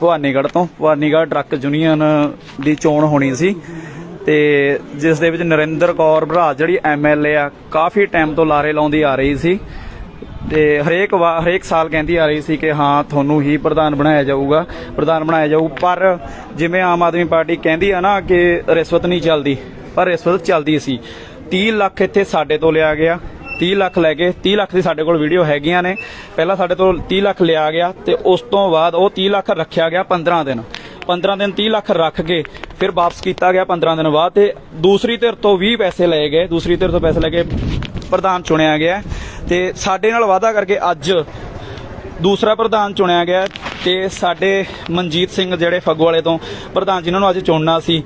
ਭਵਾਨੀਗੜ੍ਹ ਤੋਂ। Bhawanigarh truck union ਦੀ ਚੋਣ ਹੋਣੀ ਸੀ ਤੇ ਜਿਸ ਦੇ ਵਿੱਚ ਨਰਿੰਦਰ ਕੌਰ ਭਰਾਜ ਜਿਹੜੀ ਐਮਐਲਏ ਆ, ਕਾਫੀ ਟਾਈਮ ਤੋਂ ਲਾਰੇ ਲਾਉਂਦੀ ਆ ਰਹੀ ਸੀ ਤੇ ਹਰੇਕ ਵਾ- ਹਰੇਕ ਸਾਲ ਕਹਿੰਦੀ ਆ ਰਹੀ ਸੀ ਕਿ ਹਾਂ, ਤੁਹਾਨੂੰ ਹੀ ਪ੍ਰਧਾਨ ਬਣਾਇਆ ਜਾਊਗਾ, ਪ੍ਰਧਾਨ ਬਣਾਇਆ ਜਾਊ। ਪਰ ਜਿਵੇਂ ਆਮ ਆਦਮੀ ਪਾਰਟੀ ਕਹਿੰਦੀ ਆ ਨਾ ਕਿ ਰਿਸ਼ਵਤ ਨਹੀਂ ਚੱਲਦੀ, ਪਰ ਰਿਸ਼ਵਤ ਚੱਲਦੀ ਸੀ। 30 ਲੱਖ ਇੱਥੇ ਸਾਡੇ ਤੋਂ ਲਿਆ ਗਿਆ 30 ਲੱਖ ਲੈ ਕੇ 30 ਲੱਖ ਦੀ ਸਾਡੇ ਕੋਲ ਵੀਡੀਓ ਹੈਗੀਆਂ ਨੇ। ਪਹਿਲਾਂ ਸਾਡੇ ਤੋਂ 30 ਲੱਖ ਲਿਆ ਗਿਆ ਤੇ ਉਸ ਤੋਂ ਬਾਅਦ ਉਹ 30 ਲੱਖ ਰੱਖਿਆ ਗਿਆ 15 ਦਿਨ। 15 ਦਿਨ 30 ਲੱਖ ਰੱਖ ਕੇ ਫਿਰ ਵਾਪਸ ਕੀਤਾ ਗਿਆ 15 ਦਿਨ ਬਾਅਦ ਤੇ ਦੂਸਰੀ ਧਿਰ ਤੋਂ 20 ਪੈਸੇ ਲਏ ਗਏ। ਦੂਸਰੀ ਧਿਰ ਤੋਂ ਪੈਸੇ ਲੈ ਕੇ ਪ੍ਰਧਾਨ ਚੁਣਿਆ ਗਿਆ। ਤੇ ਸਾਡੇ ਨਾਲ ਵਾਅਦਾ ਕਰਕੇ ਅੱਜ ਦੂਸਰਾ ਪ੍ਰਧਾਨ ਚੁਣਿਆ ਗਿਆ ਤੇ ਸਾਡੇ ਮਨਜੀਤ ਸਿੰਘ ਜਿਹੜੇ ਫਗਵਾਲੇ ਤੋਂ ਪ੍ਰਧਾਨ ਜਿਨ੍ਹਾਂ ਨੂੰ ਅੱਜ ਚੁਣਨਾ ਸੀ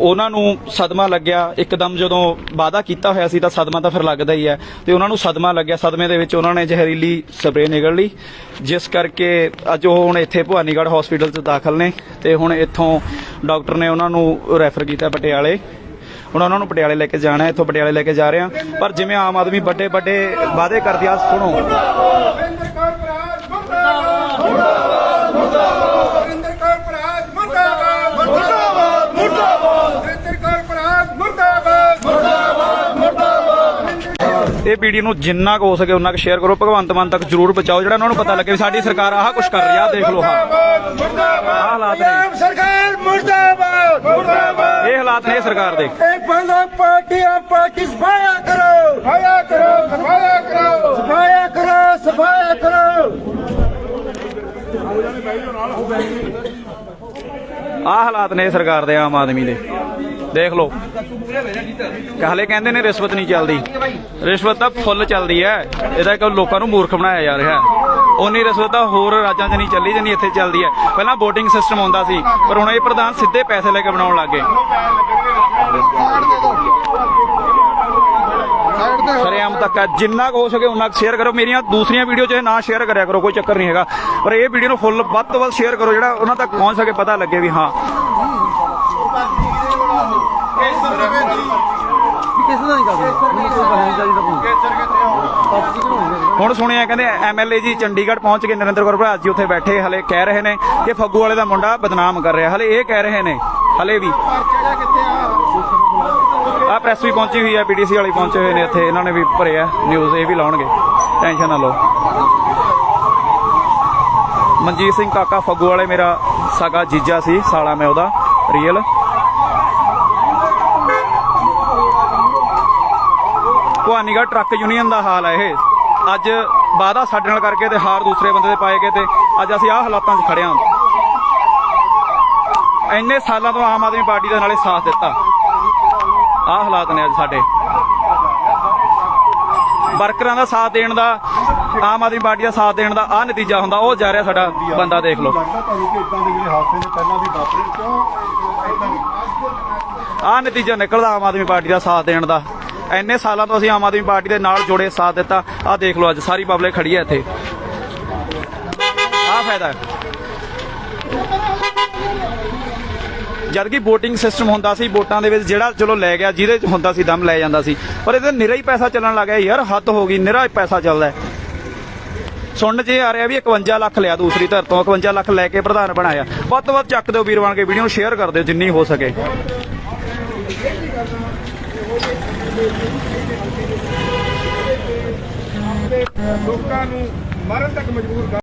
ਉਹਨਾਂ ਨੂੰ ਸਦਮਾ ਲੱਗਿਆ, ਇੱਕਦਮ ਜਦੋਂ ਵਾਅਦਾ ਕੀਤਾ ਹੋਇਆ ਸੀ ਤਾਂ ਸਦਮਾ ਤਾਂ ਫਿਰ ਲੱਗਦਾ ਹੀ ਹੈ। ਤੇ ਉਹਨਾਂ ਨੂੰ ਸਦਮਾ ਲੱਗਿਆ, ਸਦਮੇ ਦੇ ਵਿੱਚ ਉਹਨਾਂ ਨੇ ਜ਼ਹਿਰੀਲੀ ਸਪਰੇਅ ਨਿਕਲ ਲਈ, ਜਿਸ ਕਰਕੇ ਅੱਜ ਉਹ ਹੁਣ ਇੱਥੇ ਭਵਾਨੀਗੜ੍ਹ ਹਸਪੀਟਲ 'ਚ ਦਾਖਲ ਨੇ ਤੇ ਹੁਣ ਇੱਥੋਂ ਡਾਕਟਰ ਨੇ ਉਹਨਾਂ ਨੂੰ ਰੈਫਰ ਕੀਤਾ ਪਟਿਆਲੇ। ਹੁਣ ਉਹਨਾਂ ਨੂੰ ਪਟਿਆਲੇ ਲੈ ਕੇ ਜਾਣਾ ਇੱਥੋਂ ਪਟਿਆਲੇ ਲੈ ਕੇ ਜਾ ਰਹੇ ਹਾਂ। ਪਰ ਜਿਵੇਂ ਆਮ ਆਦਮੀ ਵੱਡੇ ਵੱਡੇ ਵਾਅਦੇ ਕਰਦੇ ਆ, ਸੁਣੋ ਨਰਿੰਦਰ ਕੌਰ ਪ੍ਰਾਜ ਮੁਰਦਾਬਾਦ ਮੁਰਦਾਬਾਦ ਨਰਿੰਦਰ ਕੌਰ ਪ੍ਰਾਜ ਮੁਰਦਾਬਾਦ ਮੁਰਦਾਬਾਦ ਮੁਰਦਾਬਾਦ ਨਰਿੰਦਰ ਕੌਰ ਪ੍ਰਾਜ ਮੁਰਦਾਬਾਦ ਇਹ ਵੀਡੀਓ ਨੂੰ ਜਿੰਨਾ ਕੁ ਹੋ ਸਕੇ ਉਨਾ ਕੁ ਸ਼ੇਅਰ ਕਰੋ ਭਗਵੰਤ ਮਾਨ ਤੱਕ ਜਰੂਰ ਪਹੁੰਚਾਓ ਜਿਹੜਾ ਉਹਨਾਂ ਨੂੰ ਪਤਾ ਲੱਗੇ ਵੀ ਸਾਡੀ ਸਰਕਾਰ ਆਹ ਕੁਝ ਕਰ ਰਹੀ ਆ ਦੇਖ ਲਓ ਹਾਂ। ਹਾਲਾਤ ਨੇ। ਸਰਕਾਰ ਮੁਰਦਾਬਾਦ ਮੁਰਦਾਬਾਦ ਇਹ ਹਾਲਾਤ ਨੇ ਸਰਕਾਰ ਦੇ। ਇੱਕ ਬੰਦਾ ਪਾਰਟੀਆਂ ਪਾਰਟੀ ਸਫਾਇਆ ਕਰੋ। ਸਫਾਇਆ ਕਰੋ ਸਫਾਇਆ ਕਰੋ। ਸਫਾਇਆ ਕਰੋ ਸਫਾਇਆ ਕਰੋ। ਆਹ ਹਾਲਾਤ ਨੇ ਸਰਕਾਰ ਦੇ ਆਮ ਆਦਮੀ ਦੇ। ਦੇਖ ਲਓ। ਹਲੇ ਕਹਿੰਦੇ ਨੇ ਰਿਸ਼ਵਤ ਨਹੀਂ ਚੱਲਦੀ। ਰਿਸ਼ਵਤ ਤਾਂ ਫੁੱਲ ਚੱਲਦੀ ਹੈ। ਇਹਦਾ ਇੱਕ ਲੋਕਾਂ ਨੂੰ ਮੂਰਖ ਬਣਾਇਆ ਜਾ ਰਿਹਾ ਉਨੀ ਰਿਸ਼ਵਤ ਤਾਂ ਹੋਰ ਰਾਜਾਂ 'ਚ ਨਹੀਂ ਚੱਲੀ ਜਿੰਨੀ ਇੱਥੇ ਚੱਲਦੀ ਹੈ। ਪਹਿਲਾਂ VOTING ਸਿਸਟਮ ਹੁੰਦਾ ਸੀ, ਪਰ ਹੁਣ ਇਹ ਪ੍ਰਧਾਨ ਸਿੱਧੇ ਪੈਸੇ ਲੈ ਕੇ ਬਣਾਉਣ ਲੱਗ ਗਏ। ਸ਼ਰੇਆਮ ਤੱਕ ਜਿੰਨਾ ਕੁ ਹੋ ਸਕੇ ਉਨਾ ਸ਼ੇਅਰ ਕਰੋ। ਮੇਰੀਆਂ ਦੂਸਰੀਆਂ ਵੀਡੀਓ 'ਚ ਨਾ ਸ਼ੇਅਰ ਕਰਿਆ ਕਰੋ, ਕੋਈ ਚੱਕਰ ਨਹੀਂ ਹੈਗਾ। ਪਰ ਇਹ ਵੀਡੀਓ ਨੂੰ ਫੁੱਲ ਵੱਧ ਤੋਂ ਵੱਧ ਸ਼ੇਅਰ ਕਰੋ ਜਿਹੜਾ ਉਹਨਾਂ ਤੱਕ ਪਹੁੰਚ ਸਕੇ, ਪਤਾ ਲੱਗੇ ਵੀ ਹਾਂ ਹੁਣ ਸੁਣਿਆ ਕਹਿੰਦੇ ਐਮਐਲਏ ਜੀ ਚੰਡੀਗੜ੍ਹ ਪਹੁੰਚ ਕੇ ਨਰਿੰਦਰ ਕੌਰ ਭਰਾਜ ਜੀ ਉੱਥੇ ਬੈਠੇ, ਹਲੇ ਕਹਿ ਰਹੇ ਨੇ ਕਿ ਫੱਗੂ ਵਾਲੇ ਦਾ ਮੁੰਡਾ ਬਦਨਾਮ ਕਰ ਰਿਹਾ। ਹਲੇ ਇਹ ਕਹਿ ਰਹੇ ਨੇ, ਹਲੇ ਵੀ। ਆ ਪ੍ਰੈਸ ਵੀ ਪਹੁੰਚੀ ਹੋਈ ਹੈ ਪੀਡੀਸੀ ਵਾਲੇ ਪਹੁੰਚੇ ਹੋਏ ਨੇ ਇੱਥੇ। ਇਹਨਾਂ ਨੇ ਵੀ ਭਰਿਆ ਨਿਊਜ਼ ਇਹ ਵੀ ਲਾਉਣਗੇ। ਟੈਨਸ਼ਨ ਨਾ ਲਓ। ਮਨਜੀਤ ਸਿੰਘ ਕਾਕਾ, ਫੱਗੂ ਵਾਲੇ ਮੇਰਾ ਸਗਾ ਜੀਜਾ ਸੀ, ਸਾਲਾ ਮੈਂ ਉਹਦਾ ਰੀਅਲ ਭਵਾਨੀਗੜ੍ਹ ਟਰੱਕ ਯੂਨੀਅਨ ਦਾ ਹਾਲ ਹੈ ਇਹ। ਅੱਜ ਵਾਅਦਾ ਸਾਡੇ ਨਾਲ ਕਰਕੇ ਤੇ ਹਾਰ ਦੂਸਰੇ ਬੰਦੇ ਦੇ ਪਾਏ ਗਏ ਤੇ ਅੱਜ ਅਸੀਂ ਆਹ ਹਾਲਾਤਾਂ 'ਚ ਖੜੇ ਹਾਂ। ਇੰਨੇ ਸਾਲਾਂ ਤੋਂ ਆਮ ਆਦਮੀ ਪਾਰਟੀ ਦੇ ਨਾਲੇ ਸਾਥ ਦਿੱਤਾ। ਆਹ ਹਾਲਾਤ ਨੇ ਅੱਜ ਸਾਡੇ। ਵਰਕਰਾਂ ਦਾ ਸਾਥ ਦੇਣ ਦਾ, ਆਮ ਆਦਮੀ ਪਾਰਟੀ ਦਾ ਸਾਥ ਦੇਣ ਦਾ ਆਹ ਨਤੀਜਾ ਹੁੰਦਾ, ਉਹ ਜਾ ਰਿਹਾ ਸਾਡਾ ਬੰਦਾ ਦੇਖ ਲਓ। ਲੱਗਦਾ ਨਤੀਜਾ ਨਿਕਲਦਾ ਆਮ ਆਦਮੀ ਪਾਰਟੀ ਦਾ ਸਾਥ ਦੇਣ ਦਾ। ਇੰਨੇ ਸਾਲਾਂ ਤੋਂ ਅਸੀਂ ਆਮ ਆਦਮੀ ਪਾਰਟੀ ਦੇ ਨਾਲ ਜੁੜੇ, ਸਾਥ ਦਿੱਤਾ। ਆਹ ਦੇਖ ਲਓ ਅੱਜ ਸਾਰੀ ਪਬਲਿਕ ਖੜੀ ਹੈ ਇੱਥੇ। ਆਹ ਫਾਇਦਾ ਜਦ ਕਿ VOTING ਸਿਸਟਮ ਹੁੰਦਾ ਸੀ, ਵੋਟਾਂ ਦੇ ਵਿੱਚ ਜਿਹੜਾ ਚਲੋ ਲੈ ਗਿਆ, ਜਿਹਦੇ ਚ ਹੁੰਦਾ ਸੀ, ਦਮ ਲੈ ਜਾਂਦਾ ਸੀ। ਪਰ ਇਹਦੇ ਨਿਰਾ ਹੀ ਪੈਸਾ ਚੱਲਣ ਲੱਗ ਗਿਆ, ਯਾਰ ਹੱਦ ਹੋ ਗਈ, ਨਿਰਾ ਹੀ ਪੈਸਾ ਚੱਲਦਾ ਸੁਣਨ 'ਚ ਇਹ ਆ ਰਿਹਾ ਵੀ 51 ਲੱਖ ਲਿਆ ਦੂਸਰੀ ਧਰ ਤੋਂ 51 ਲੱਖ ਲੈ ਕੇ ਪ੍ਰਧਾਨ ਬਣਾਇਆ। ਵੱਧ ਤੋਂ ਵੱਧ ਚੱਕ ਦਿਓ ਵੀਰ ਬਣ ਕੇ, ਵੀਡੀਓ ਸ਼ੇਅਰ ਕਰ ਦਿਓ, ਜਿੰਨੀ ਹੋ ਸਕੇ। ਲੋਕਾਂ ਨੂੰ ਮਰਨ ਤੱਕ ਮਜਬੂਰ ਕਰ